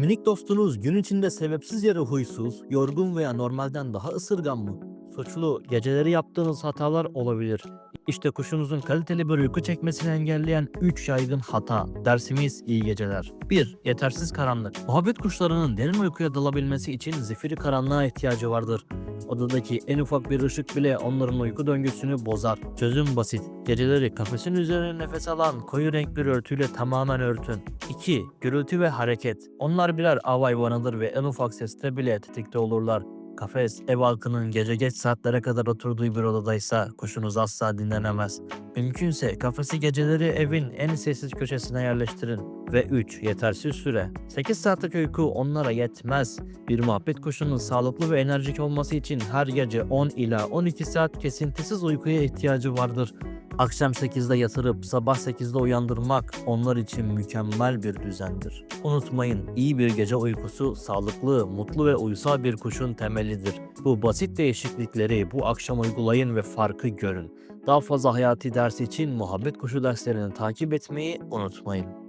Minik dostunuz gün içinde sebepsiz yere huysuz, yorgun veya normalden daha ısırgan mı? Suçlu, geceleri yaptığınız hatalar olabilir. İşte kuşunuzun kaliteli bir uyku çekmesini engelleyen 3 yaygın hata. Dersimiz iyi geceler. 1. Yetersiz karanlık. Muhabbet kuşlarının derin uykuya dalabilmesi için zifiri karanlığa ihtiyacı vardır. Odadaki en ufak bir ışık bile onların uyku döngüsünü bozar. Çözüm basit. Geceleri kafesin üzerine nefes alan koyu renk bir örtüyle tamamen örtün. 2. Gürültü ve hareket. Onlar birer av hayvanıdır ve en ufak seste bile tetikte olurlar. Kafes, ev halkının gece geç saatlere kadar oturduğu bir odadaysa kuşunuz asla dinlenemez. Mümkünse kafesi geceleri evin en sessiz köşesine yerleştirin. Ve 3. Yetersiz süre. 8 saatlik uyku onlara yetmez. Bir muhabbet kuşunun sağlıklı ve enerjik olması için her gece 10 ila 12 saat kesintisiz uykuya ihtiyacı vardır. Akşam 8'de yatırıp sabah 8'de uyandırmak onlar için mükemmel bir düzendir. Unutmayın, iyi bir gece uykusu sağlıklı, mutlu ve uysal bir kuşun temelidir. Bu basit değişiklikleri bu akşam uygulayın ve farkı görün. Daha fazla hayati ders için muhabbet kuşu derslerini takip etmeyi unutmayın.